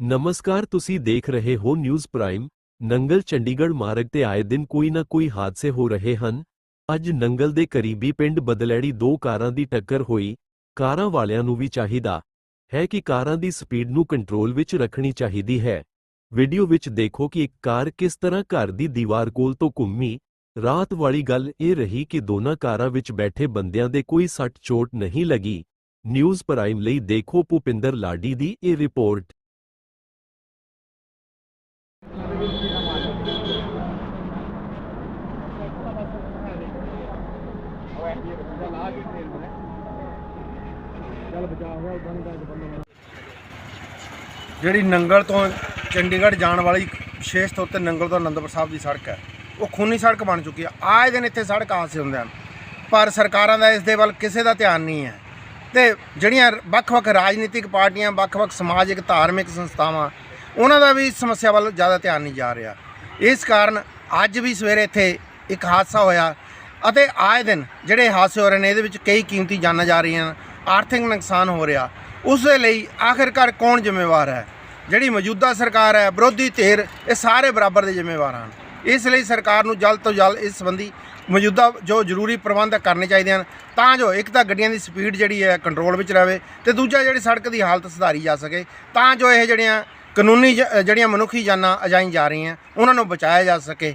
ਨਮਸਕਾਰ, ਤੁਸੀਂ ਦੇਖ ਰਹੇ ਹੋ ਨਿਊਜ਼ ਪ੍ਰਾਈਮ। ਨੰਗਲ ਚੰਡੀਗੜ੍ਹ ਮਾਰਗ ਤੇ ਆਏ ਦਿਨ ਕੋਈ ਨਾ ਕੋਈ ਹਾਦਸੇ ਹੋ ਰਹੇ ਹਨ। ਅੱਜ ਨੰਗਲ ਦੇ ਕਰੀਬੀ ਪਿੰਡ ਬਦਲੈੜੀ ਦੋ ਕਾਰਾਂ ਦੀ ਟੱਕਰ ਹੋਈ। ਕਾਰਾਂ ਵਾਲਿਆਂ ਨੂੰ ਵੀ ਚਾਹੀਦਾ ਹੈ ਕਿ ਕਾਰਾਂ ਦੀ ਸਪੀਡ ਨੂੰ ਕੰਟਰੋਲ ਵਿੱਚ ਰੱਖਣੀ ਚਾਹੀਦੀ ਹੈ। ਵੀਡੀਓ ਵਿੱਚ ਦੇਖੋ ਕਿ ਇੱਕ ਕਾਰ ਕਿਸ ਤਰ੍ਹਾਂ ਘਰ ਦੀ ਦੀਵਾਰ ਕੋਲ ਤੋਂ ਘੁੰਮੀ। ਰਾਤ ਵਾਲੀ ਗੱਲ ਇਹ ਰਹੀ ਕਿ ਦੋਨਾਂ ਕਾਰਾਂ ਵਿੱਚ ਬੈਠੇ ਬੰਦਿਆਂ ਦੇ ਕੋਈ ਸੱਟ ਚੋਟ ਨਹੀਂ ਲੱਗੀ। ਨਿਊਜ਼ ਪ੍ਰਾਈਮ ਲਈ ਦੇਖੋ ਭੁਪਿੰਦਰ ਲਾਡੀ ਦੀ ਇਹ ਰਿਪੋਰਟ। ਜਿਹੜੀ ਨੰਗਲ ਤੋਂ ਚੰਡੀਗੜ੍ਹ ਜਾਣ ਵਾਲੀ ਵਿਸ਼ੇਸ਼ ਤੌਰ ਤੇ ਨੰਗਲ ਤੋਂ ਅਨੰਦਪੁਰ ਸਾਹਿਬ ਦੀ ਸੜਕ ਹੈ, ਉਹ ਖੂਨੀ ਸੜਕ ਬਣ ਚੁੱਕੀ ਹੈ। ਆਏ ਦਿਨ ਇੱਥੇ ਸੜਕ ਹਾਦਸੇ ਹੁੰਦੇ ਹਨ, ਪਰ ਸਰਕਾਰਾਂ ਦਾ ਇਸ ਦੇ ਵੱਲ ਕਿਸੇ ਦਾ ਧਿਆਨ ਨਹੀਂ ਹੈ। ਤੇ ਜਿਹੜੀਆਂ ਵੱਖ-ਵੱਖ ਰਾਜਨੀਤਿਕ ਪਾਰਟੀਆਂ, ਵੱਖ-ਵੱਖ ਸਮਾਜਿਕ, ਧਾਰਮਿਕ ਸੰਸਥਾਵਾਂ, ਉਹਨਾਂ ਦਾ ਵੀ ਇਸ ਸਮੱਸਿਆ ਵੱਲ ਜ਼ਿਆਦਾ ਧਿਆਨ ਨਹੀਂ ਜਾ ਰਿਹਾ। ਇਸ ਕਾਰਨ ਅੱਜ ਵੀ ਸਵੇਰੇ ਇੱਥੇ ਇੱਕ ਹਾਦਸਾ ਹੋਇਆ ਅਤੇ ਆਏ ਦਿਨ ਜਿਹੜੇ ਹਾਦਸੇ ਹੋ ਰਹੇ ਨੇ, ਇਹਦੇ ਵਿੱਚ ਕਈ ਕੀਮਤੀ ਜਾਨਾਂ ਜਾ ਰਹੀਆਂ ਆਰਥਿਕ ਨੁਕਸਾਨ ਹੋ ਰਿਹਾ। ਉਸ ਦੇ ਲਈ ਆਖਿਰਕਾਰ ਕੌਣ ਜ਼ਿੰਮੇਵਾਰ ਹੈ? ਜਿਹੜੀ ਮੌਜੂਦਾ ਸਰਕਾਰ ਹੈ, ਵਿਰੋਧੀ ਧਿਰ, ਇਹ ਸਾਰੇ ਬਰਾਬਰ ਦੇ ਜ਼ਿੰਮੇਵਾਰ ਹਨ। ਇਸ ਲਈ ਸਰਕਾਰ ਨੂੰ ਜਲਦ ਤੋਂ ਜਲਦ ਇਸ ਸੰਬੰਧੀ ਮੌਜੂਦਾ ਜੋ ਜ਼ਰੂਰੀ ਪ੍ਰਬੰਧ ਕਰਨੇ ਚਾਹੀਦੇ ਹਨ, ਤਾਂ ਜੋ ਇੱਕ ਤਾਂ ਗੱਡੀਆਂ ਦੀ ਸਪੀਡ ਜਿਹੜੀ ਹੈ ਕੰਟਰੋਲ ਵਿੱਚ ਰਹੇ ਤੇ ਦੂਜਾ ਜਿਹੜੀ ਸੜਕ ਦੀ ਹਾਲਤ ਸੁਧਾਰੀ ਜਾ ਸਕੇ, ਤਾਂ ਜੋ ਇਹ ਜਿਹੜੀਆਂ ਕਾਨੂੰਨੀ ਜ- ਜਿਹੜੀਆਂ ਮਨੁੱਖੀ ਜਾਨਾਂ ਅਜਾਈਆਂ ਜਾ ਰਹੀਆਂ, ਉਹਨਾਂ ਨੂੰ ਬਚਾਇਆ ਜਾ ਸਕੇ।